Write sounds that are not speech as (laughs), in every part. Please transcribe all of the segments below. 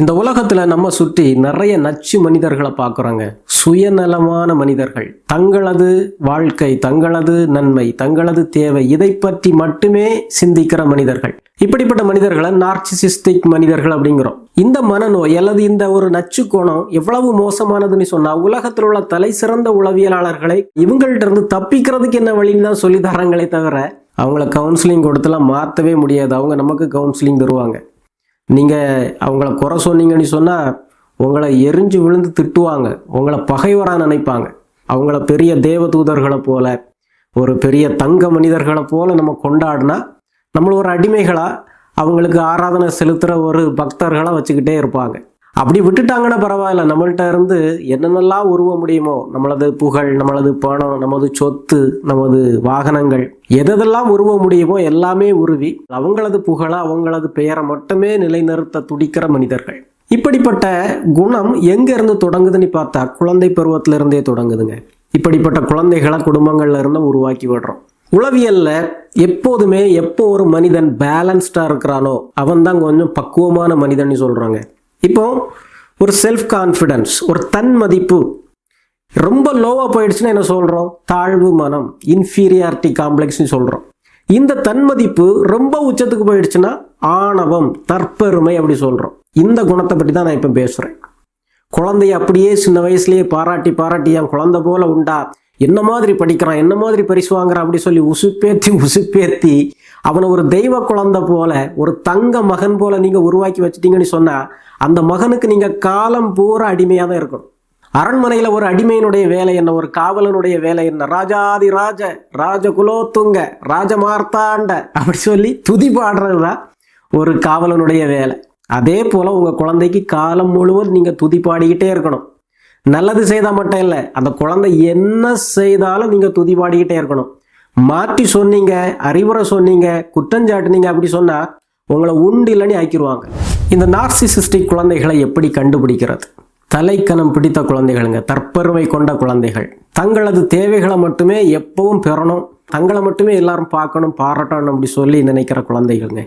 இந்த உலகத்துல நம்ம சுற்றி நிறைய நச்சு மனிதர்களை பார்க்குறோங்க. சுயநலமான மனிதர்கள். தங்களது வாழ்க்கை தங்களது நன்மை தங்களது தேவை இதை பற்றி மட்டுமே சிந்திக்கிற மனிதர்கள். இப்படிப்பட்ட மனிதர்களை நார்சிசிஸ்டிக் மனிதர்கள் அப்படிங்கிறோம். இந்த மனநோய் அல்லது இந்த ஒரு நச்சு கோணம் எவ்வளவு மோசமானதுன்னு சொன்னா உலகத்தில் உள்ள தலை சிறந்த உளவியலாளர்களை இவங்கள்ட்ட இருந்து தப்பிக்கிறதுக்கு என்ன வழின்னு தான் சொல்லி தராங்களே தவிர அவங்கள கவுன்சிலிங் கொடுத்துலாம் மாற்றவே முடியாது. அவங்க நமக்கு கவுன்சிலிங் தருவாங்க. நீங்கள் அவங்கள குறை சொன்னீங்கன்னு சொன்னால் உங்களை எரிஞ்சு விழுந்து திட்டுவாங்க. உங்களை பகைவராக நினைப்பாங்க. அவங்கள பெரிய தேவதூதர்களை போல ஒரு பெரிய தங்க மனிதர்களை போல நம்ம கொண்டாடினா நம்மள ஒரு அடிமைகளாக அவங்களுக்கு ஆராதனை செலுத்துகிற ஒரு பக்தர்களாக வச்சுக்கிட்டே இருப்பாங்க. அப்படி விட்டுட்டாங்கன்னா பரவாயில்ல. நம்மள்கிட்ட இருந்து என்னென்னலாம் உருவ முடியுமோ நம்மளது புகழ் நம்மளது பணம் நமது சொத்து நமது வாகனங்கள் எதெல்லாம் உருவ முடியுமோ எல்லாமே உருவி அவங்களது புகழை அவங்களது பெயரை மட்டுமே நிலைநிறுத்த துடிக்கிற மனிதர்கள். இப்படிப்பட்ட குணம் எங்கேருந்து தொடங்குதுன்னு பார்த்தா குழந்தை பருவத்திலிருந்தே தொடங்குதுங்க. இப்படிப்பட்ட குழந்தைகளை குடும்பங்கள்ல இருந்து உருவாக்கி விடுறோம். உளவியல்ல எப்போதுமே எப்போ ஒரு மனிதன் பேலன்ஸ்டா இருக்கிறானோ அவன் தான் கொஞ்சம் பக்குவமான மனிதன் சொல்றாங்க. இப்போ ஒரு செல்ஃப் கான்ஃபிடன்ஸ் ஒரு தன் மதிப்பு ரொம்ப லோவாக போயிடுச்சுன்னா என்ன சொல்கிறோம் தாழ்வு மனம் இன்ஃபீரியாரிட்டி காம்ப்ளெக்ஸ்னு சொல்கிறோம் இந்த தன்மதிப்பு ரொம்ப உச்சத்துக்கு போயிடுச்சுன்னா ஆணவம் தற்பெருமை அப்படி சொல்கிறோம் இந்த குணத்தை பற்றி தான் நான் இப்போ பேசுகிறேன் குழந்தைய அப்படியே சின்ன வயசுலேயே பாராட்டி பாராட்டி என் குழந்தை போல உண்டா? என்ன மாதிரி படிக்கிறான்? என்ன மாதிரி பரிசு வாங்குறான்? அப்படி சொல்லி உசுப்பேத்தி உசுப்பேத்தி அவனை ஒரு தெய்வ குழந்தை போல ஒரு தங்க மகன் போல நீங்கள் உருவாக்கி வச்சிட்டீங்கன்னு சொன்னால் அந்த மகனுக்கு நீங்கள் காலம் பூரா அடிமையாக தான் இருக்கணும். அரண்மனையில் ஒரு அடிமையினுடைய வேலை என்ன? ஒரு காவலனுடைய வேலை என்ன? ராஜாதி ராஜ ராஜ குலோத்துங்க ராஜமார்த்தாண்ட அப்படி சொல்லி துதி பாடுறது தான் ஒரு காவலனுடைய வேலை. அதே போல் உங்கள் குழந்தைக்கு காலம் முழுவதும் நீங்கள் துதி பாடிக்கிட்டே இருக்கணும். நல்லது செய்தால் மட்டும் இல்லை அந்த குழந்தை என்ன செய்தாலும் நீங்கள் துதி பாடிக்கிட்டே இருக்கணும். மாற்றி சொன்னீங்க அறிவுரை சொன்னீங்க குற்றஞ்சாட்டுனீங்க அப்படி சொன்னால் உங்களை உண்டு இல்லைன்னு ஆக்கிடுவாங்க இந்த நார்சிசிஸ்டிக் குழந்தைகளை எப்படி கண்டுபிடிக்கிறது? தலைக்கணம் பிடித்த குழந்தைகளுங்க தற்பெருமை கொண்ட குழந்தைகள். தங்களது தேவைகளை மட்டுமே எப்பவும் பெறணும் தங்களை மட்டுமே எல்லாரும் பார்க்கணும் பாராட்டணும் அப்படி சொல்லி நினைக்கிற குழந்தைகள்ங்க.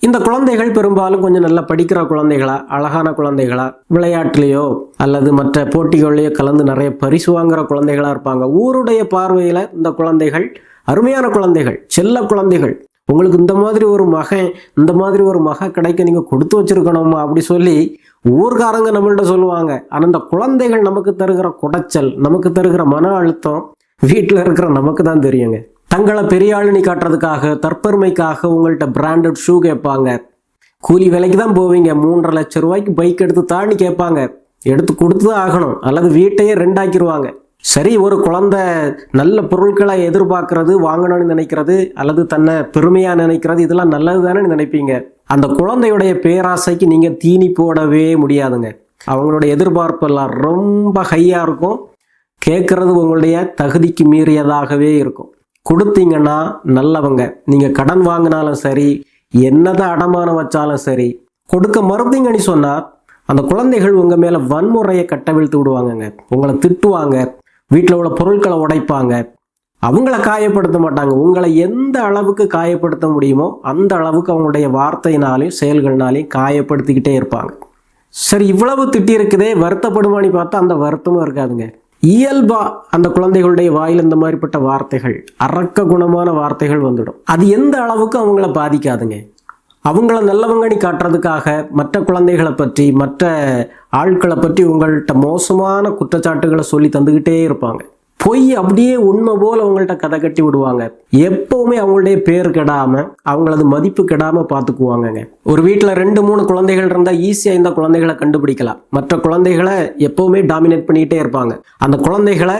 இந்த குழந்தைகள் பெரும்பாலும் கொஞ்சம் நல்லா படிக்கிற குழந்தைகளா அழகான குழந்தைகளா விளையாட்டுலேயோ அல்லது மற்ற போட்டிகள்லையோ கலந்து நிறைய பரிசு வாங்குற குழந்தைகளாக இருப்பாங்க. ஊருடைய பார்வையில் இந்த குழந்தைகள் அருமையான குழந்தைகள் செல்ல குழந்தைகள் உங்களுக்கு இந்த மாதிரி ஒரு மகன் இந்த மாதிரி ஒரு மக கிடைக்க நீங்கள் கொடுத்து வச்சிருக்கணுமா? அப்படி சொல்லி ஊர்காரங்க நம்மள்ட்ட சொல்லுவாங்க. ஆனால் இந்த குழந்தைகள் நமக்கு தருகிற குடைச்சல் நமக்கு தருகிற மன அழுத்தம் வீட்டில் இருக்கிற நமக்கு தான் தெரியுங்க. தங்களை பெரிய ஆளுனி காட்டுறதுக்காக தற்பெருமைக்காக உங்கள்கிட்ட பிராண்டட் ஷூ கேட்பாங்க. கூலி விலைக்கு தான் போவீங்க. மூன்றரை லட்ச ரூபாய்க்கு பைக் எடுத்து தாண்டி கேட்பாங்க. எடுத்து கொடுத்து தான் ஆகணும். அல்லது வீட்டையே ரெண்டாக்கிடுவாங்க சரி ஒரு குழந்தை நல்ல பொருட்களை எதிர்பார்க்கறது வாங்கணும்னு நினைக்கிறது அல்லது தன்னை பெருமையாக நினைக்கிறது இதெல்லாம் நல்லது தானே நினைப்பீங்க? அந்த குழந்தையுடைய பேராசைக்கு நீங்கள் தீனி போடவே முடியாதுங்க. அவங்களுடைய எதிர்பார்ப்பெல்லாம் ரொம்ப ஹையாக இருக்கும். கேட்குறது உங்களுடைய தகுதிக்கு மீறியதாகவே இருக்கும். கொடுத்தீங்கன்னா நல்லவங்க. நீங்கள் கடன் வாங்கினாலும் சரி என்னதான் அடமானம் வச்சாலும் சரி கொடுக்க மறுத்தீங்கன்னு சொன்னால் அந்த குழந்தைகள் உங்கள் மேலே வன்முறையை கட்டவிழ்த்து விடுவாங்கங்க. உங்களை திட்டுவாங்க. வீட்டில் உள்ள பொருட்களை உடைப்பாங்க. அவங்கள காயப்படுத்த மாட்டாங்க. உங்களை எந்த அளவுக்கு காயப்படுத்த முடியுமோ அந்த அளவுக்கு அவங்களுடைய வார்த்தையினாலையும் செயல்கள்னாலையும் காயப்படுத்திக்கிட்டே இருப்பாங்க. சரி இவ்வளவு திட்டி இருக்குதே. வருத்தப்படுமான்னு பார்த்தா அந்த வருத்தமும் இருக்காதுங்க. இயல்பா அந்த குழந்தைகளுடைய வாயில் இந்த மாதிரிப்பட்ட வார்த்தைகள் அரக்க குணமான வார்த்தைகள் வந்துடும். அது எந்த அளவுக்கு அவங்கள பாதிக்காதுங்க. அவங்கள நல்லவங்கனி காட்டுறதுக்காக மற்ற குழந்தைகளை பற்றி மற்ற ஆட்களை பற்றி உங்கள்கிட்ட மோசமான குற்றச்சாட்டுகளை சொல்லி தந்துக்கிட்டே இருப்பாங்க. பொய் அப்படியே உண்மை போல அவங்கள்ட்ட கதை கட்டி விடுவாங்க. எப்பவுமே அவங்களுடைய பேர் கெடாம அவங்களது மதிப்பு கெடாம பார்த்துக்குவாங்கங்க ஒரு வீட்டில் ரெண்டு மூணு குழந்தைகள் இருந்தால் ஈஸியாக இந்த குழந்தைகளை கண்டுபிடிக்கலாம். மற்ற குழந்தைகளை எப்பவுமே டாமினேட் பண்ணிக்கிட்டே இருப்பாங்க. அந்த குழந்தைகளை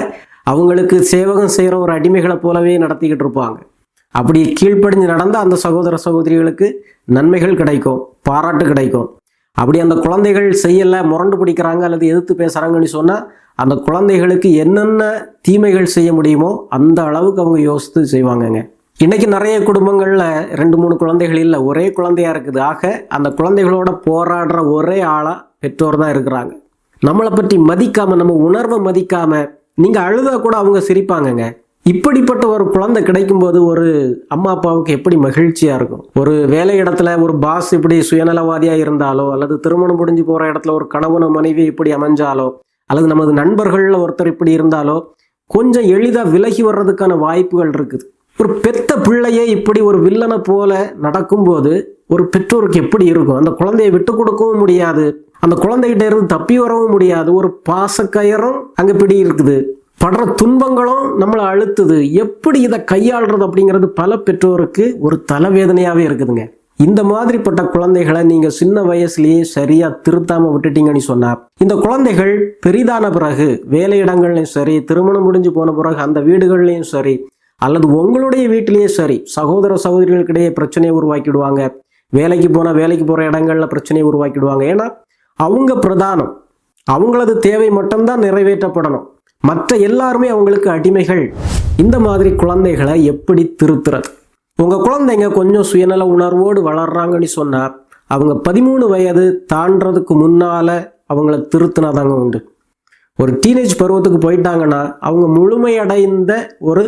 அவங்களுக்கு சேவகம் செய்கிற ஒரு அடிமைகளை போலவே நடத்திக்கிட்டு இருப்பாங்க. அப்படி கீழ்ப்படிஞ்சு நடந்த அந்த சகோதர சகோதரிகளுக்கு நன்மைகள் கிடைக்கும் பாராட்டு கிடைக்கும். அப்படி அந்த குழந்தைகள் செய்யலை முரண்டு பிடிக்கிறாங்க அல்லது எதிர்த்து பேசுகிறாங்கன்னு சொன்னால் அந்த குழந்தைகளுக்கு என்னென்ன தீமைகள் செய்ய முடியுமோ அந்த அளவுக்கு அவங்க யோசித்து செய்வாங்கங்க. இன்றைக்கி நிறைய குடும்பங்களில் ரெண்டு மூணு குழந்தைகள் இல்லை ஒரே குழந்தையா இருக்குது. ஆக அந்த குழந்தைகளோட போராடுற ஒரே ஆளாக பெற்றோர் தான் இருக்கிறாங்க. நம்மளை பற்றி மதிக்காமல் நம்ம உணர்வை மதிக்காமல் நீங்கள் அழுதா கூட அவங்க சிரிப்பாங்கங்க. இப்படிப்பட்ட ஒரு குழந்தை கிடைக்கும்போது ஒரு அம்மா அப்பாவுக்கு எப்படி மகிழ்ச்சியாக இருக்கும்? ஒரு வேலை இடத்துல ஒரு பாஸ் இப்படி சுயநலவாதியாக இருந்தாலோ அல்லது திருமணம் முடிஞ்சு போகிற இடத்துல ஒரு கணவன மனைவி இப்படி அமைஞ்சாலோ அல்லது நமது நண்பர்களில் ஒருத்தர் இப்படி இருந்தாலோ கொஞ்சம் எளிதாக விலகி வர்றதுக்கான வாய்ப்புகள் இருக்குது. ஒரு பெத்த பிள்ளையே இப்படி ஒரு வில்லனை போல நடக்கும்போது ஒரு பெற்றோருக்கு எப்படி இருக்கும்? அந்த குழந்தையை விட்டு கொடுக்கவும் முடியாது. அந்த குழந்தைகிட்ட இருந்து தப்பி வரவும் முடியாது. ஒரு பாசக்கயரும் அங்கே பிடி இருக்குது. படுற துன்பங்களும் நம்மளை அழுத்துது. எப்படி இதை கையாளுறது அப்படிங்கிறது பல பெற்றோருக்கு ஒரு தலைவேதனையாகவே இருக்குதுங்க. இந்த மாதிரிப்பட்ட குழந்தைகளை நீங்க சின்ன வயசுலயே சரியா திருத்தாம விட்டுட்டீங்கன்னு சொன்னா இந்த குழந்தைகள் பெரிதான பிறகு வேலையிடங்கள்லையும் சரி திருமணம் முடிஞ்சு போன பிறகு அந்த வீடுகள்லையும் சரி அல்லது உங்களுடைய வீட்டிலேயே சரி சகோதர சகோதரிகளுக்கிடையே பிரச்சனையை உருவாக்கிடுவாங்க. வேலைக்கு போனால் வேலைக்கு போகிற இடங்களில் பிரச்சனையை உருவாக்கிடுவாங்க. ஏன்னா அவங்க பிரதானம். அவங்களது தேவை மட்டும்தான் நிறைவேற்றப்படணும். மற்ற எல்லாருமே அவங்களுக்கு அடிமைகள். இந்த மாதிரி குழந்தைகளை எப்படி திருத்துறது? உங்கள் குழந்தைங்க கொஞ்சம் சுயநல உணர்வோடு வளர்றாங்கன்னு சொன்னால் அவங்க பதிமூணு வயது தாண்டதுக்கு முன்னால் அவங்கள திருத்தினாதாங்க உண்டு. ஒரு டீனேஜ் பருவத்துக்கு போயிட்டாங்கன்னா அவங்க முழுமையடைந்த ஒரு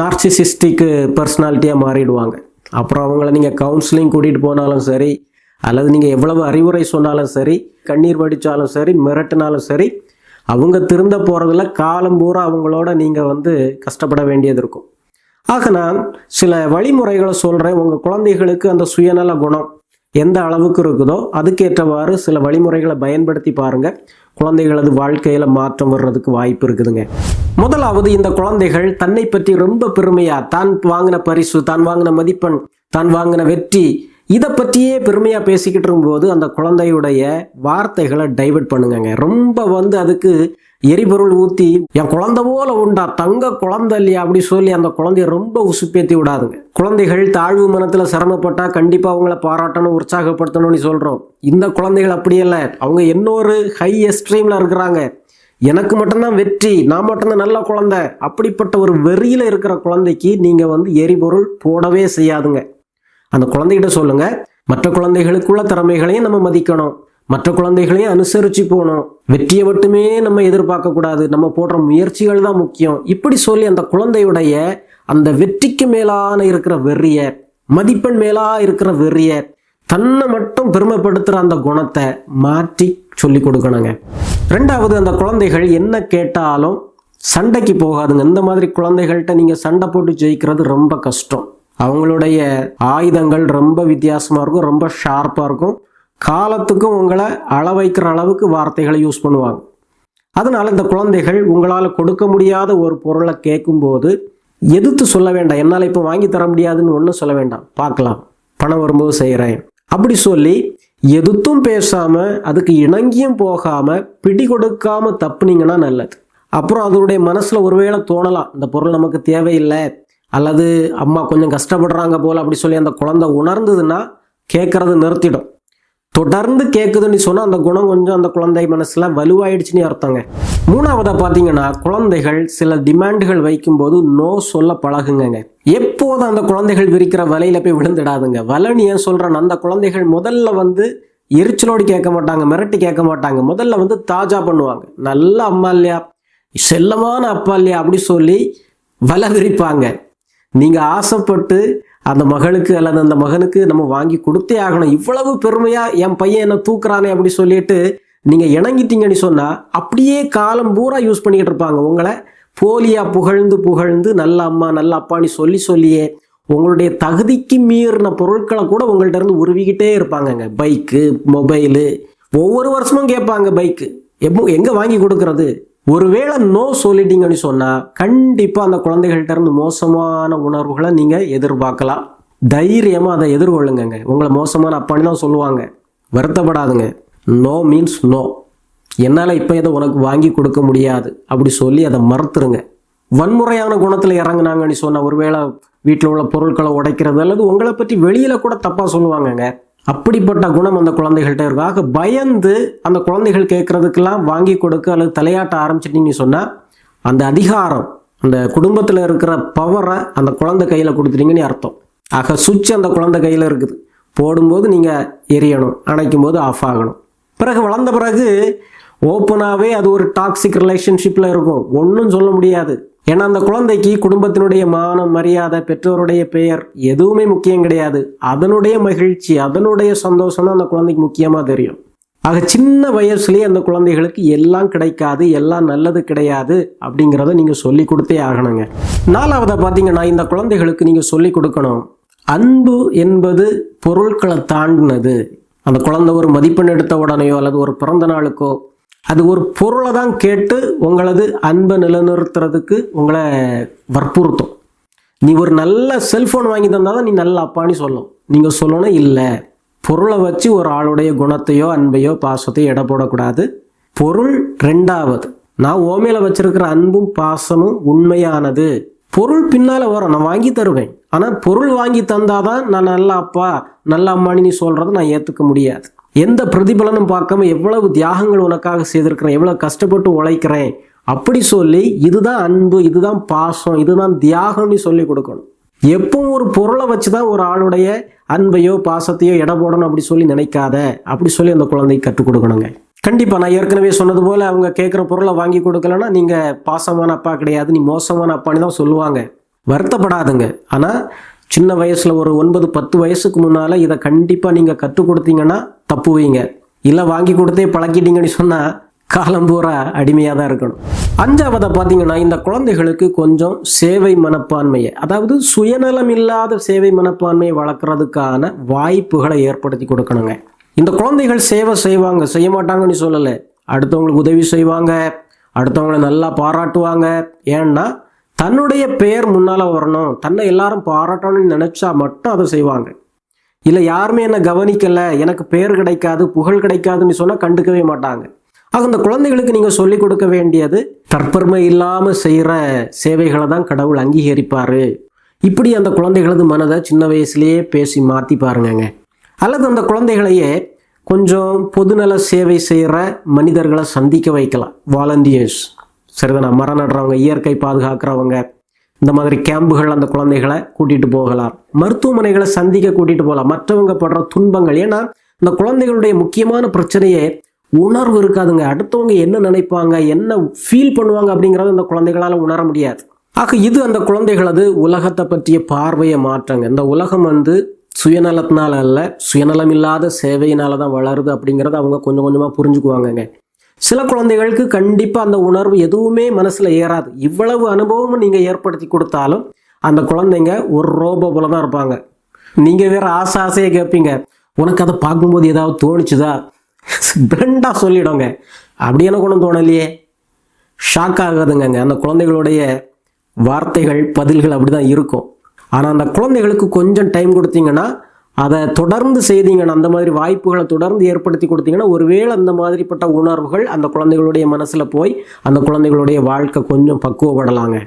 நார்சிசிஸ்டிக் பர்சனாலிட்டியாக மாறிடுவாங்க. அப்புறம் அவங்கள நீங்கள் கவுன்சிலிங் கூட்டிகிட்டு போனாலும் சரி அல்லது நீங்கள் எவ்வளவு அறிவுரை சொன்னாலும் சரி கண்ணீர் வடித்தாலும் சரி மிரட்டினாலும் சரி அவங்க திருந்த போகிறதுல காலம் பூரா அவங்களோட நீங்கள் வந்து கஷ்டப்பட வேண்டியது இருக்கும். ஆக நான் சில வழிமுறைகளை சொல்கிறேன் உங்கள் குழந்தைகளுக்கு அந்த சுயநல குணம் எந்த அளவுக்கு இருக்குதோ அதுக்கேற்றவாறு சில வழிமுறைகளை பயன்படுத்தி பாருங்கள் குழந்தைகளது வாழ்க்கையில் மாற்றம் வர்றதுக்கு வாய்ப்பு இருக்குதுங்க. முதலாவது இந்த குழந்தைகள் தன்னை பற்றி ரொம்ப பெருமையாக தான் வாங்கின பரிசு தான் வாங்கின மதிப்பெண் தான் வாங்கின வெற்றி இதை பற்றியே பெருமையாக பேசிக்கிட்டு இருக்கும்போது அந்த குழந்தையுடைய வார்த்தைகளை டைவர்ட் பண்ணுங்கங்க. ரொம்ப வந்து அதுக்கு எரிபொருள் ஊற்றி என் குழந்தை போல உண்டா தங்க குழந்தை இல்லையா? அப்படி சொல்லி அந்த குழந்தைய ரொம்ப உசுப்பேத்தி விடாதுங்க. குழந்தைகள் தாழ்வு மனத்தில் சிரமப்பட்டால் கண்டிப்பாக அவங்கள பாராட்டணும் உற்சாகப்படுத்தணும்னு சொல்கிறோம் இந்த குழந்தைகள் அப்படி இல்லை. அவங்க இன்னொரு ஹை எஸ்ட்ரீம்ல இருக்கிறாங்க. எனக்கு மட்டும்தான் வெற்றி நான் மட்டும்தான் நல்ல குழந்தை. அப்படிப்பட்ட ஒரு வெறியில் இருக்கிற குழந்தைக்கு நீங்கள் வந்து எரிபொருள் போடவே செய்யாதுங்க. அந்த குழந்தைகிட்ட சொல்லுங்க. மற்ற குழந்தைகளுக்குள்ள திறமைகளையும் நம்ம மதிக்கணும். மற்ற குழந்தைகளையும் அனுசரித்து போகணும். வெற்றியை மட்டுமே நம்ம எதிர்பார்க்கக்கூடாது நம்ம போடுற முயற்சிகள் தான் முக்கியம். இப்படி சொல்லி அந்த குழந்தையுடைய அந்த வெற்றிக்கு மேலான இருக்கிற வெறிய மதிப்பெண் மேலா இருக்கிற வெறிய தன்னை மட்டும் பெருமைப்படுத்துகிற அந்த குணத்தை மாற்றி சொல்லி கொடுக்கணுங்க. ரெண்டாவது அந்த குழந்தைகள் என்ன கேட்டாலும் சண்டைக்கு போகாதுங்க. இந்த மாதிரி குழந்தைகள்கிட்ட நீங்கள் சண்டை போட்டு ஜெயிக்கிறது ரொம்ப கஷ்டம். அவங்களுடைய ஆயுதங்கள் ரொம்ப வித்தியாசமாக இருக்கும் ரொம்ப ஷார்ப்பாக இருக்கும். காலத்துக்கும் உங்களை அள வைக்கிற அளவுக்கு வார்த்தைகளை யூஸ் பண்ணுவாங்க. அதனால் இந்த குழந்தைகள் உங்களால் கொடுக்க முடியாத ஒரு பொருளை கேட்கும்போது எதிர்த்து சொல்ல வேண்டாம் என்னால் இப்போ வாங்கி தர முடியாதுன்னு ஒன்றும் சொல்ல வேண்டாம். பார்க்கலாம். பணம் வரும்போது செய்கிறேன் அப்படி சொல்லி எதுத்தும் பேசாமல் அதுக்கு இணங்கியும் போகாமல் பிடி கொடுக்காம தப்புனீங்கன்னா நல்லது. அப்புறம் அதனுடைய மனசில் ஒருவேளை தோணலாம் இந்த பொருள் நமக்கு தேவையில்லை அல்லது அம்மா கொஞ்சம் கஷ்டப்படுறாங்க போல் அப்படி சொல்லி அந்த குழந்தை உணர்ந்ததுன்னா கேட்குறது நிறுத்திடும். தொடர்ந்து கேட்குதுன்னு சொன்னால் அந்த குணம் கொஞ்சம் அந்த குழந்தை மனசில் வலுவாயிடுச்சுன்னு அர்த்தங்க. மூணாவதாக பார்த்தீங்கன்னா குழந்தைகள் சில டிமாண்டுகள் வைக்கும்போது நோ சொல்ல பழகுங்கங்க. எப்போதும் அந்த குழந்தைகள் விரிக்கிற வலையில் போய் விழுந்துடாதுங்க. வலன்னு ஏன் சொல்கிறேன்னு அந்த குழந்தைகள் முதல்ல வந்து எரிச்சலோடு கேட்க மாட்டாங்க மிரட்டி கேட்க மாட்டாங்க. முதல்ல வந்து தாஜா பண்ணுவாங்க. நல்ல அம்மா இல்லையா? செல்லமான அப்பா இல்லையா? அப்படி சொல்லி வலை விரிப்பாங்க நீங்கள் ஆசைப்பட்டு அந்த மகளுக்கு அல்லது அந்த மகனுக்கு நம்ம வாங்கி கொடுத்தே ஆகணும். இவ்வளவு பெருமையாக என் பையன் என்ன தூக்குறானே அப்படி சொல்லிட்டு நீங்கள் இணங்கிட்டீங்கன்னு சொன்னால் அப்படியே காலம் பூரா யூஸ் பண்ணிக்கிட்டு இருப்பாங்க. உங்களை போலியா புகழ்ந்து புகழ்ந்து நல்ல அம்மா நல்ல அப்பான்னு சொல்லி சொல்லியே உங்களுடைய தகுதிக்கு மீறின பொருட்களை கூட உங்கள்கிட்ட இருந்து உருவிக்கிட்டே இருப்பாங்கங்க. பைக்கு மொபைலு ஒவ்வொரு வருஷமும் கேட்பாங்க பைக்கு. எப்போ எங்கே வாங்கி கொடுக்கறது? ஒருவேளை நோ சொல்லிட்டீங்கன்னு சொன்னால் கண்டிப்பாக அந்த குழந்தைகள்கிட்ட இருந்து மோசமான உணர்வுகளை நீங்கள் எதிர்பார்க்கலாம். தைரியமாக அதை எதிர்கொள்ளுங்கங்க. உங்களை மோசமான அப்பான்னு தான் சொல்லுவாங்க. வருத்தப்படாதுங்க. நோ மீன்ஸ் நோ என்னால் இப்போ இதை உனக்கு வாங்கி கொடுக்க முடியாது. அப்படி சொல்லி அதை மறுத்துருங்க. வன்முறையான குணத்தில் இறங்குனாங்கன்னு சொன்னால் ஒருவேளை வீட்டில் உள்ள பொருட்களை உடைக்கிறது அல்லது உங்களை பற்றி வெளியில் கூட தப்பாக சொல்லுவாங்கங்க. அப்படிப்பட்ட குணம் அந்த குழந்தைகள்கிட்ட இருக்கும். ஆக பயந்து அந்த குழந்தைகள் கேட்குறதுக்கெல்லாம் வாங்கி கொடுக்க அல்லது தலையாட்ட ஆரம்பிச்சிட்டிங்கன்னு சொன்னால் அந்த அதிகாரம் அந்த குடும்பத்தில் இருக்கிற பவரை அந்த குழந்தை கையில் கொடுத்துட்டீங்கன்னு அர்த்தம். ஆக சுவிட்ச் அந்த குழந்தை கையில் இருக்குது. போடும்போது நீங்கள் எரியணும் அணைக்கும் போது ஆஃப் ஆகணும். பிறகு வளர்ந்த பிறகு ஓப்பனாகவே அது ஒரு டாக்ஸிக் ரிலேஷன்ஷிப்பில் இருக்கும். ஒன்றும் சொல்ல முடியாது. ஏன்னா அந்த குழந்தைக்கு குடும்பத்தினுடைய மானம் மரியாதை பெற்றோருடைய பெயர் எதுவுமே முக்கியம் கிடையாது. அதனுடைய மகிழ்ச்சி அதனுடைய சந்தோஷம் தான் அந்த குழந்தைக்கு முக்கியமாக தெரியும். ஆக சின்ன வயசுலேயே அந்த குழந்தைகளுக்கு எல்லாம் கிடைக்காது எல்லாம் நல்லது கிடையாது அப்படிங்கிறத நீங்கள் சொல்லி கொடுத்தே ஆகணுங்க. நாலாவதை பார்த்தீங்கன்னா இந்த குழந்தைகளுக்கு நீங்கள் சொல்லி கொடுக்கணும். அன்பு என்பது பொருட்களை தாண்டினது. அந்த குழந்தை ஒரு மதிப்பெண் எடுத்த உடனேயோ அல்லது ஒரு பிறந்த நாளுக்கோ அது ஒரு பொருளை தான் கேட்டு உங்களது அன்பை நிலைநிறுத்துறதுக்கு உங்களை வற்புறுத்தும். நீ ஒரு நல்ல செல்ஃபோன் வாங்கி தந்தால் தான் நீ நல்ல அப்பான்னு சொல்லும். நீங்கள் சொல்லணும் இல்லை. பொருளை வச்சு ஒரு ஆளுடைய குணத்தையோ அன்பையோ பாசத்தையோ எடை போடக்கூடாது. பொருள் ரெண்டாவது. நான் ஓமையில் வச்சிருக்கிற அன்பும் பாசமும் உண்மையானது. பொருள் பின்னால் வரும் நான் வாங்கி தருவேன். ஆனால் பொருள் வாங்கி தந்தாதான் நான் நல்ல அப்பா நல்ல அம்மானி நீ சொல்கிறத நான் ஏற்றுக்க முடியாது. எந்த பிரதிபலனும் பார்க்காம எவ்வளவு தியாகங்கள் உனக்காக செய்திருக்கிறேன் எவ்வளவு கஷ்டப்பட்டு உழைக்கிறேன்? அப்படி சொல்லி இதுதான் அன்பு இதுதான் பாசம் இதுதான் தியாகம்னு சொல்லி கொடுக்கணும். எப்பவும் ஒரு பொருளை வச்சு தான் ஒரு ஆளுடைய அன்பையோ பாசத்தையோ எடை போடணும் அப்படி சொல்லி நினைக்காத. அப்படி சொல்லி அந்த குழந்தைக்கு கற்றுக் கொடுக்கணுங்க. கண்டிப்பாக நான் ஏற்கனவே சொன்னது போல் அவங்க கேட்குற பொருளை வாங்கி கொடுக்கலன்னா நீங்கள் பாசமான அப்பா கிடையாது நீ மோசமான அப்பான்னு தான் சொல்லுவாங்க. வருத்தப்படாதுங்க. ஆனால் சின்ன வயசில் ஒரு ஒன்பது பத்து வயசுக்கு முன்னால் இதை கண்டிப்பாக நீங்கள் கற்றுக் கொடுத்தீங்கன்னா தப்புவீங்க. இல்லை வாங்கி கொடுத்தே பழக்கிட்டீங்கன்னு சொன்னால் காலம் பூரா அடிமையாக தான் இருக்கணும். அஞ்சாவதை பார்த்தீங்கன்னா இந்த குழந்தைகளுக்கு கொஞ்சம் சேவை மனப்பான்மையை அதாவது சுயநலம் இல்லாத சேவை மனப்பான்மையை வளர்க்குறதுக்கான வாய்ப்புகளை ஏற்படுத்தி கொடுக்கணுங்க. இந்த குழந்தைகள் சேவை செய்வாங்க செய்ய மாட்டாங்கன்னு சொல்லலை. அடுத்தவங்களுக்கு உதவி செய்வாங்க அடுத்தவங்களை நல்லா பாராட்டுவாங்க. ஏன்னா தன்னுடைய பெயர் முன்னால் வரணும். தன்னை எல்லாரும் பாராட்டணும்னு நினச்சா மட்டும் அதை செய்வாங்க. இல்லை யாருமே என்னை கவனிக்கலை. எனக்கு பெயர் கிடைக்காது புகழ் கிடைக்காதுன்னு சொன்னால் கண்டுக்கவே மாட்டாங்க. ஆக அந்த குழந்தைகளுக்கு நீங்கள் சொல்லிக் கொடுக்க வேண்டியது தற்பெருமை இல்லாமல் செய்கிற சேவைகளை தான் கடவுள் அங்கீகரிப்பார். இப்படி அந்த குழந்தைகளது மனதை சின்ன வயசுலேயே பேசி மாற்றி பாருங்கங்க. அல்லது அந்த குழந்தைகளையே கொஞ்சம் பொதுநல சேவை செய்கிற மனிதர்களை சந்திக்க வைக்கலாம். வாலண்டியர்ஸ் சரிதானா? மரம் நடுறவங்க இயற்கை பாதுகாக்கிறவங்க இந்த மாதிரி கேம்புகள் அந்த குழந்தைகளை கூட்டிகிட்டு போகலாம். மருத்துவமனைகளை சந்திக்க கூட்டிகிட்டு போகலாம். மற்றவங்க படுற துன்பங்கள். ஏன்னா இந்த குழந்தைகளுடைய முக்கியமான பிரச்சனையே உணர்வு இருக்காதுங்க. அடுத்தவங்க என்ன நினைப்பாங்க என்ன ஃபீல் பண்ணுவாங்க அப்படிங்கிறத அந்த குழந்தைகளால் உணர முடியாது. ஆக இது அந்த குழந்தைகளது உலகத்தை பற்றிய பார்வையை மாற்றங்க. இந்த உலகம் வந்து சுயநலத்தினால அல்ல சுயநலம் இல்லாத சேவையினால தான் வளருது அப்படிங்கிறத அவங்க கொஞ்சம் கொஞ்சமாக புரிஞ்சுக்குவாங்கங்க. சில குழந்தைகளுக்கு கண்டிப்பாக அந்த உணர்வு எதுவுமே மனசில் ஏறாது. இவ்வளவு அனுபவமும் நீங்கள் ஏற்படுத்தி கொடுத்தாலும் அந்த குழந்தைங்க ஒரு ரோபோ போல தான் இருப்பாங்க. நீங்கள் வேற ஆசை ஆசையை கேட்பீங்க உனக்கு அதை பார்க்கும்போது ஏதாவது தோணுச்சுதா? பிரெண்டாக சொல்லிடுங்க. அப்படி எனக்கு ஒன்றும் தோணலையே. ஷாக் ஆகாதுங்க அந்த குழந்தைகளுடைய வார்த்தைகள் பதில்கள் அப்படி தான் இருக்கும். ஆனால் அந்த குழந்தைகளுக்கு கொஞ்சம் டைம் கொடுத்தீங்கன்னா அதை தொடர்ந்து செய்தீங்கன்னா அந்த மாதிரி வாய்ப்புகளை தொடர்ந்து ஏற்படுத்தி கொடுத்தீங்கன்னா ஒருவேளை அந்த மாதிரிப்பட்ட உணர்வுகள் அந்த குழந்தைகளுடைய மனசில் போய் அந்த குழந்தைகளுடைய வாழ்க்கை கொஞ்சம் பக்குவப்படலாங்க.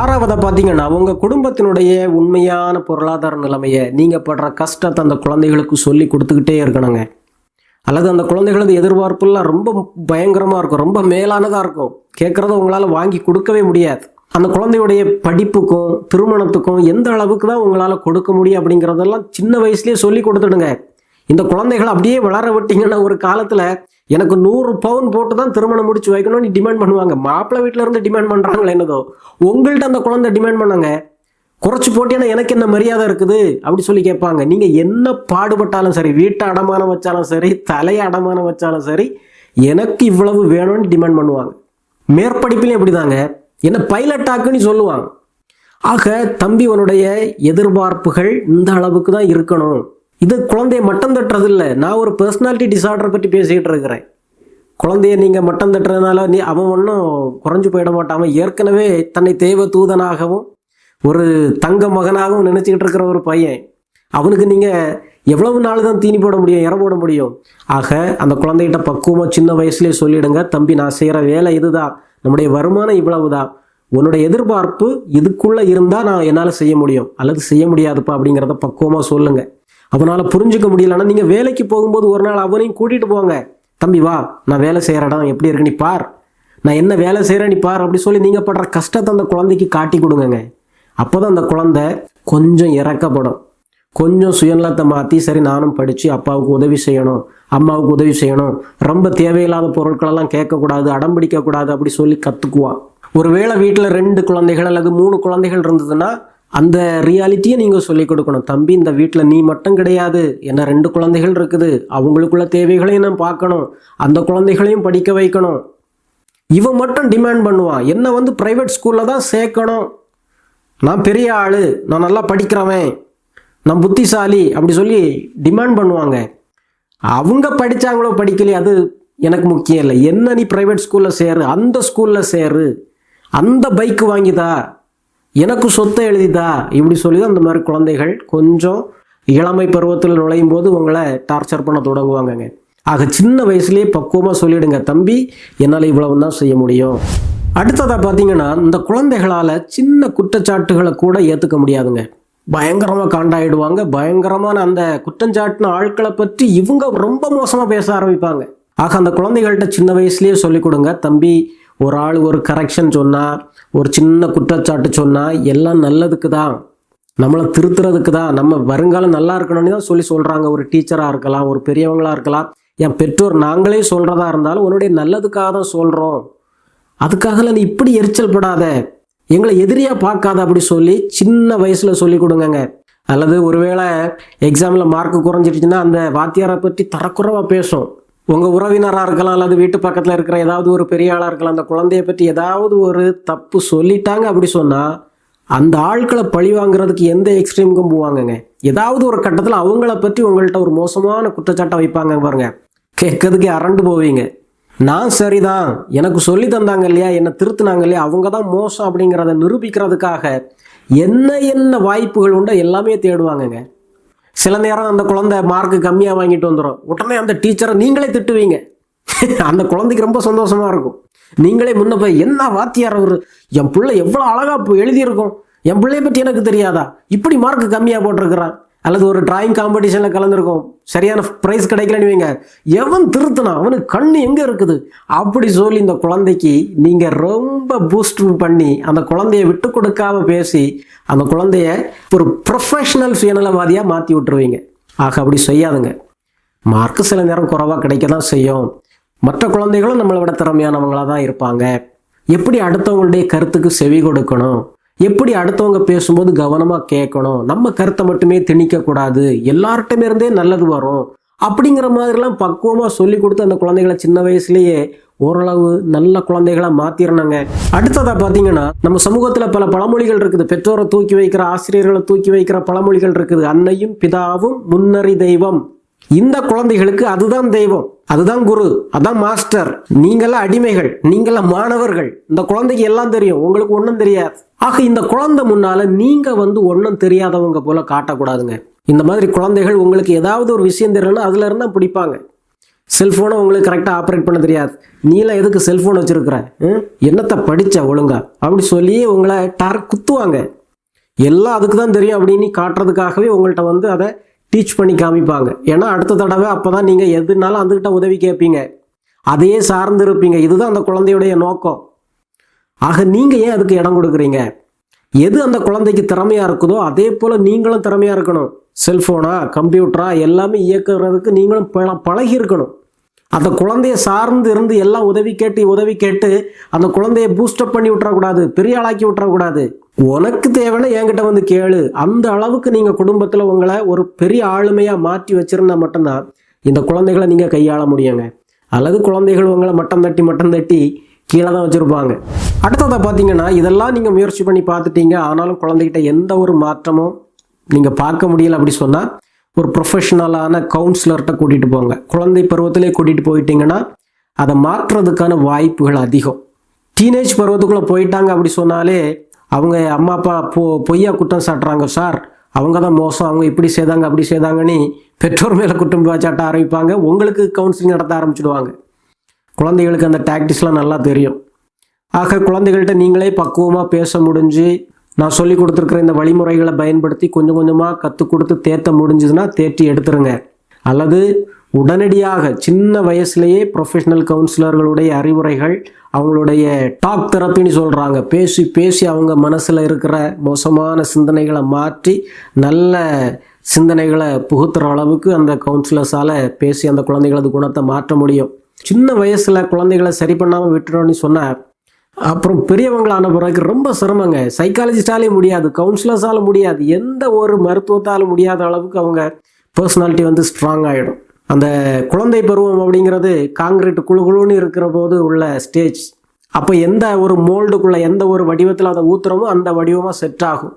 ஆறாவதை பார்த்தீங்கன்னா உங்கள் குடும்பத்தினுடைய உண்மையான பொருளாதார நிலைமையை நீங்கள் படுற கஷ்டத்தை அந்த குழந்தைகளுக்கு சொல்லி கொடுத்துக்கிட்டே இருக்கணுங்க. அல்லது அந்த குழந்தைகளது எதிர்பார்ப்புலாம் ரொம்ப பயங்கரமாக இருக்கும். ரொம்ப மேலானதாக இருக்கும். கேட்குறத உங்களால் வாங்கி கொடுக்கவே முடியாது. அந்த குழந்தையுடைய படிப்புக்கும் திருமணத்துக்கும் எந்த அளவுக்கு தான் உங்களால் கொடுக்க முடியும் அப்படிங்கிறதெல்லாம் சின்ன வயசுலேயே சொல்லி கொடுத்துடுங்க. இந்த குழந்தைகளை அப்படியே வளர விட்டீங்கன்னா ஒரு காலத்தில் எனக்கு நூறு பவுன் போட்டு தான் திருமணம் முடிச்சு வைக்கணும்னு டிமாண்ட் பண்ணுவாங்க. மாப்பிள்ளை வீட்டில் இருந்து டிமாண்ட் பண்ணுறாங்களே என்னதோ? உங்கள்கிட்ட அந்த குழந்தை டிமாண்ட் பண்ணாங்க. குறைச்சி போட்டீங்கன்னா எனக்கு என்ன மரியாதை இருக்குது? அப்படி சொல்லி கேட்பாங்க. நீங்கள் என்ன பாடுபட்டாலும் சரி வீட்டை அடமானம் வச்சாலும் சரி தலையை அடமானம் வச்சாலும் சரி எனக்கு இவ்வளவு வேணும்னு டிமாண்ட் பண்ணுவாங்க. மேற்படிப்புலையும் எப்படிதாங்க என்ன பைலட்டாக்குன்னு சொல்லுவாங்க. ஆக தம்பி உன்னுடைய எதிர்பார்ப்புகள் இந்த அளவுக்கு தான் இருக்கணும். இது குழந்தைய மட்டம் தட்டுறதில்லை. நான் ஒரு பர்சனாலிட்டி டிசார்டர் பற்றி பேசிக்கிட்டு இருக்கிறேன். குழந்தைய நீங்கள் மட்டம் தட்டுறதுனால நீ அவன் ஒன்றும் குறைஞ்சு போயிட மாட்டான். ஏற்கனவே தன்னை தேவ தூதனாகவும் ஒரு தங்க மகனாகவும் நினச்சிக்கிட்டு இருக்கிற ஒரு பையன். அவனுக்கு நீங்கள் எவ்வளவு நாள் தான் தீனி போட முடியும் இற போட முடியும்? ஆக அந்த குழந்தைகிட்ட பக்குவமாக சின்ன வயசுலேயே சொல்லிடுங்க. தம்பி நான் செய்கிற வேலை இதுதான். நம்முடைய வருமானம் இவ்வளவு தான் உன்னுடைய எதிர்பார்ப்பு இதுக்குள்ளே இருந்தால் நான் என்னால் செய்ய முடியும். அல்லது செய்ய முடியாதுப்பா அப்படிங்கிறத பக்குவமாக சொல்லுங்கள் அவனால் புரிஞ்சுக்க முடியலன்னா நீங்கள் வேலைக்கு போகும்போது ஒரு நாள் அவனையும் கூட்டிகிட்டு போங்க. தம்பி வா. நான் வேலை செய்கிற இடம் எப்படி இருக்கு? நீ பார். நான் என்ன வேலை செய்கிறேன் நீ பார். அப்படி சொல்லி நீங்கள் படுற கஷ்டத்தை அந்த குழந்தைக்கு காட்டி கொடுங்கங்க. அப்போ தான் அந்த குழந்தை கொஞ்சம் இறக்கப்படும். கொஞ்சம் சுயநலத்தை மாற்றி சரி நானும் படித்து அப்பாவுக்கு உதவி செய்யணும் அம்மாவுக்கு உதவி செய்யணும். ரொம்ப தேவையில்லாத பொருட்களெல்லாம் கேட்கக்கூடாது அடம் பிடிக்கக்கூடாது அப்படி சொல்லி கற்றுக்குவான் ஒருவேளை வீட்டில் ரெண்டு குழந்தைகள் அல்லது மூணு குழந்தைகள் இருந்ததுன்னா அந்த ரியாலிட்டியை நீங்கள் சொல்லிக் கொடுக்கணும். தம்பி இந்த வீட்டில் நீ மட்டும் கிடையாது. என்ன ரெண்டு குழந்தைகள் இருக்குது. அவங்களுக்குள்ள தேவைகளையும் நான் பார்க்கணும். அந்த குழந்தைகளையும் படிக்க வைக்கணும். இவன் மட்டும் டிமாண்ட் பண்ணுவான். என்னை வந்து ப்ரைவேட் ஸ்கூலில் தான் சேர்க்கணும். நான் பெரிய ஆள். நான் நல்லா படிக்கிறவன். நம் புத்திசாலி அப்படி சொல்லி டிமாண்ட் பண்ணுவாங்க. அவங்க படித்தாங்களோ படிக்கலையே அது எனக்கு முக்கியம் இல்லை. என்ன நீ ப்ரைவேட் ஸ்கூலில் சேரு அந்த ஸ்கூலில் சேரு அந்த பைக்கு வாங்கிதா எனக்கு சொத்தை எழுதிதா இப்படி சொல்லி தான் அந்த மாதிரி குழந்தைகள் கொஞ்சம் இளமை பருவத்தில் நுழையும் போது உங்களை டார்ச்சர் பண்ண தொடங்குவாங்கங்க. ஆக சின்ன வயசுலேயே பக்குவமாக சொல்லிடுங்க தம்பி என்னால் இவ்வளவு தான் செய்ய முடியும். அடுத்ததாக பார்த்தீங்கன்னா இந்த குழந்தைகளால் சின்ன குற்றச்சாட்டுகளை கூட ஏற்றுக்க முடியாதுங்க. பயங்கரமாக காண்டாயிடுவாங்க. பயங்கரமான அந்த குற்றஞ்சாட்டின ஆட்களை பற்றி இவங்க ரொம்ப மோசமாக பேச ஆரம்பிப்பாங்க. ஆக அந்த குழந்தைகள்கிட்ட சின்ன வயசுலேயே சொல்லிக் கொடுங்க. தம்பி ஒரு ஆள் ஒரு கரெக்ஷன் சொன்னால் ஒரு சின்ன குற்றச்சாட்டு சொன்னால் எல்லாம் நல்லதுக்கு தான். நம்மளை திருத்துறதுக்கு தான். நம்ம வருங்காலம் நல்லா இருக்கணும்னு தான் சொல்லி சொல்கிறாங்க ஒரு டீச்சராக இருக்கலாம் ஒரு பெரியவங்களாக இருக்கலாம். என் பெற்றோர் நாங்களே சொல்கிறதா இருந்தாலும் உன்னுடைய நல்லதுக்காக தான் சொல்கிறோம் அதுக்காகலாம் நீ இப்படி எரிச்சல் படாத. எங்களை எதிரியாக பார்க்காத அப்படி சொல்லி சின்ன வயசில் சொல்லி கொடுங்கங்க. அல்லது ஒருவேளை எக்ஸாமில் மார்க் குறைஞ்சிருச்சுன்னா அந்த வாத்தியாரை பற்றி தரக்குறைவாக பேசும். உங்கள் உறவினராக இருக்கலாம் அல்லது வீட்டு பக்கத்தில் இருக்கிற ஏதாவது ஒரு பெரிய ஆளாக இருக்கலாம் அந்த குழந்தைய பற்றி ஏதாவது ஒரு தப்பு சொல்லிட்டாங்க அப்படி சொன்னால் அந்த ஆட்களை பழி வாங்குறதுக்கு எந்த எக்ஸ்ட்ரீமுக்கும் போவாங்கங்க. ஏதாவது ஒரு கட்டத்தில் அவங்கள பற்றி உங்கள்கிட்ட ஒரு மோசமான குற்றச்சாட்டை வைப்பாங்க பாருங்க. கேட்கறதுக்கே அரண்டு போவீங்க. நான் சரிதான். எனக்கு சொல்லி தந்தாங்க இல்லையா? என்னை திருத்துனாங்க இல்லையா? அவங்க தான் மோசம் அப்படிங்கிறத நிரூபிக்கிறதுக்காக என்ன என்ன வாய்ப்புகள் உண்டோ எல்லாமே தேடுவாங்கங்க. சில நேரம் அந்த குழந்தை மார்க்கு கம்மியாக வாங்கிட்டு வந்துடும் உடனே அந்த டீச்சரை நீங்களே திட்டுவீங்க. (laughs) அந்த குழந்தைக்கு ரொம்ப சந்தோஷமாக இருக்கும். நீங்களே முன்ன போய் என்ன வாத்தியார் அவர்? என் பிள்ளை எவ்வளோ அழகாக இப்போ எழுதியிருக்கும். என் பிள்ளைய பற்றி எனக்கு தெரியாதா? இப்படி மார்க்கு கம்மியாக போட்டிருக்கிறான். அல்லது ஒரு டிராயிங் காம்படிஷனில் கலந்துருக்கும். சரியான ப்ரைஸ் கிடைக்கலன்னு வைங்க. எவன் திருத்தினா அவனுக்கு கண்ணு எங்கே இருக்குது? அப்படி சொல்லி இந்த குழந்தைக்கு நீங்கள் ரொம்ப பூஸ்ட் பண்ணி அந்த குழந்தைய விட்டு கொடுக்காம பேசி அந்த குழந்தைய ஒரு ப்ரொஃபஷனல் சுயநலவாதியாக மாற்றி விட்டுருவீங்க. ஆக அப்படி செய்யாதுங்க. மார்க் சில நேரம் குறைவாக கிடைக்க தான் செய்யும். மற்ற குழந்தைகளும் நம்மளை விட திறமையானவங்களாக தான் இருப்பாங்க. எப்படி அடுத்தவங்களுடைய கருத்துக்கு செவி கொடுக்கணும்? எப்படி அடுத்தவங்க பேசும்போது கவனமாக கேட்கணும்? நம்ம கருத்தை மட்டுமே திணிக்கக்கூடாது எல்லார்கிட்டமே இருந்தே நல்லது வரும். அப்படிங்கிற மாதிரிலாம் பக்குவமாக சொல்லி கொடுத்து அந்த குழந்தைகளை சின்ன வயசுலேயே ஓரளவு நல்ல குழந்தைகளாக மாற்றிடணுங்க அடுத்ததாக பார்த்தீங்கன்னா நம்ம சமூகத்தில் பல பழமொழிகள் இருக்குது. பெற்றோரை தூக்கி வைக்கிற ஆசிரியர்களை தூக்கி வைக்கிற பழமொழிகள் இருக்குது. அன்னையும் பிதாவும் முன்னறி தெய்வம். இந்த குழந்தைகளுக்கு அதுதான் தெய்வம் அதுதான் குரு அதான் மாஸ்டர் நீங்களாம் அடிமைகள் நீங்களாம் மாணவர்கள். இந்த குழந்தைக்கு எல்லாம் தெரியும் உங்களுக்கு ஒன்றும் தெரியாது. ஆக இந்த குழந்தை முன்னால நீங்க வந்து ஒன்றும் தெரியாதவங்க போல காட்டக்கூடாதுங்க. இந்த மாதிரி குழந்தைகள் உங்களுக்கு ஏதாவது ஒரு விஷயம் தெரியலன்னா அதுல இருந்தா பிடிப்பாங்க. செல்ஃபோனை உங்களுக்கு கரெக்டாக ஆப்ரேட் பண்ண தெரியாது. நீலாம் எதுக்கு செல்ஃபோன் வச்சிருக்கிற? ம்? என்னத்தை படிச்ச ஒழுங்கா? அப்படி சொல்லி உங்களை டார் குத்துவாங்க. எல்லாம் அதுக்கு தான் தெரியும் அப்படின்னு காட்டுறதுக்காகவே உங்கள்கிட்ட வந்து அதை டீச் பண்ணி காமிப்பாங்க. ஏன்னா அடுத்த தடவை அப்போ தான் நீங்கள் எதுனாலும் அதுக்கிட்ட உதவி கேட்பீங்க. அதையே சார்ந்து இருப்பீங்க. இதுதான் அந்த குழந்தையுடைய நோக்கம். ஆக நீங்கள் ஏன் அதுக்கு இடம் கொடுக்குறீங்க? எது அந்த குழந்தைக்கு திறமையாக இருக்குதோ அதே போல் நீங்களும் திறமையாக இருக்கணும். செல்ஃபோனா கம்ப்யூட்டரா எல்லாமே இயக்குறதுக்கு நீங்களும் பழ பழகி இருக்கணும். அந்த குழந்தைய சார்ந்து இருந்து எல்லாம் உதவி கேட்டு உதவி கேட்டு அந்த குழந்தைய பூஸ்டப் பண்ணி விட்டுறக்கூடாது. பெரிய ஆளாக்கி விட்டுறக்கூடாது. உனக்கு தேவைன்னா என்கிட்ட வந்து கேளு. அந்த அளவுக்கு நீங்கள் குடும்பத்தில் உங்களை ஒரு பெரிய ஆளுமையாக மாற்றி வச்சிருந்தா மட்டும்தான் இந்த குழந்தைகளை நீங்கள் கையாள முடியுங்க. அல்லது குழந்தைகள் உங்களை மட்டம் தட்டி மட்டம் தட்டி கீழே தான் வச்சுருப்பாங்க. அடுத்ததை பார்த்தீங்கன்னா இதெல்லாம் நீங்கள் முயற்சி பண்ணி பார்த்துட்டீங்க. ஆனாலும் குழந்தைகிட்ட எந்த ஒரு மாற்றமும் நீங்கள் பார்க்க முடியல அப்படி சொன்னால் ஒரு ப்ரொஃபஷனலான கவுன்சிலர்கிட்ட கூட்டிகிட்டு போங்க. குழந்தை பருவத்திலே கூட்டிகிட்டு போயிட்டீங்கன்னா அதை மாற்றுறதுக்கான வாய்ப்புகள் அதிகம். டீனேஜ் பருவத்துக்குள்ளே போயிட்டாங்க அப்படி சொன்னாலே அவங்க அம்மா அப்பா பொ பொய்யா குற்றம் சாட்டுறாங்க சார். அவங்க தான் மோசம். அவங்க இப்படி செய்தாங்க அப்படி செய்தாங்கன்னு பெற்றோர் மேலே குற்றம் சாட்ட ஆரம்பிப்பாங்க. உங்களுக்கு கவுன்சிலிங் நடத்த ஆரம்பிச்சிடுவாங்க. குழந்தைகளுக்கு அந்த டாக்டிஸ்லாம் நல்லா தெரியும். ஆக குழந்தைகள்கிட்ட நீங்களே பக்குவமாக பேச முடிஞ்சு நான் சொல்லி கொடுத்துருக்குற இந்த வழிமுறைகளை பயன்படுத்தி கொஞ்சம் கொஞ்சமாக கற்றுக் கொடுத்து தேத்த முடிஞ்சதுன்னா தேற்றி எடுத்துருங்க. அல்லது உடனடியாக சின்ன வயசுலேயே ப்ரொஃபஷனல் கவுன்சிலர்களுடைய அறிவுரைகள் அவங்களுடைய டாக் தெரப்பின்னு சொல்கிறாங்க பேசி பேசி அவங்க மனசில் இருக்கிற மோசமான சிந்தனைகளை மாற்றி நல்ல சிந்தனைகளை புகுத்துற அளவுக்கு அந்த கவுன்சிலர்ஸால் பேசி அந்த குழந்தைகளது குணத்தை மாற்ற முடியும். சின்ன வயசில் குழந்தைகளை சரி பண்ணாமல் விட்டுறோம்னு சொன்னால் அப்புறம் பெரியவங்களான பிறகு ரொம்ப சிரமங்க. சைக்காலஜிஸ்டாலே முடியாது கவுன்சிலர்ஸால முடியாது. எந்த ஒரு மருத்துவத்தாலும் முடியாத அளவுக்கு அவங்க பர்சனாலிட்டி வந்து ஸ்ட்ராங் ஆகிடும் அந்த குழந்தை பருவம் அப்படிங்கிறது காங்கிரீட் குழு குழுன்னு இருக்கிற போது உள்ள ஸ்டேஜ் அப்போ எந்த ஒரு மோல்டுக்குள்ளே எந்த ஒரு வடிவத்தில் அதை ஊத்துறமோ அந்த வடிவமாக செட் ஆகும்.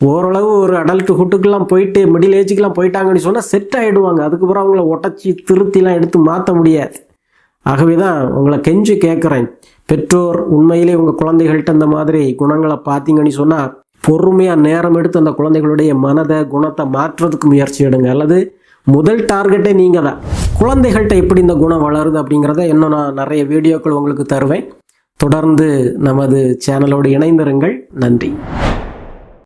ஓரளவு ஒரு அடல்ட் ஹுட்டுக்கெல்லாம் போயிட்டு மிடில் ஏஜுக்கெல்லாம் போயிட்டாங்கன்னு சொன்னால் செட் ஆகிடுவாங்க அதுக்கப்புறம் அவங்கள ஒட்டச்சி திருத்திலாம் எடுத்து மாற்ற முடியாது. ஆகவே தான் உங்களை கெஞ்சி கேட்குறேன் பெற்றோர் உண்மையிலே உங்கள் குழந்தைகள்கிட்ட இந்த மாதிரி குணங்களை பார்த்தீங்கன்னு சொன்னால் பொறுமையாக நேரம் எடுத்து அந்த குழந்தைகளுடைய மனதை குணத்தை மாற்றுறதுக்கு முயற்சி எடுங்க. அல்லது முதல் டார்கெட்டே நீங்கள் தான் குழந்தைகள்கிட்ட எப்படி இந்த குணம் வளருது அப்படிங்கிறத இன்னும் நான் நிறைய வீடியோக்கள் உங்களுக்கு தருவேன். தொடர்ந்து நமது சேனலோடு இணைந்திருங்கள். நன்றி.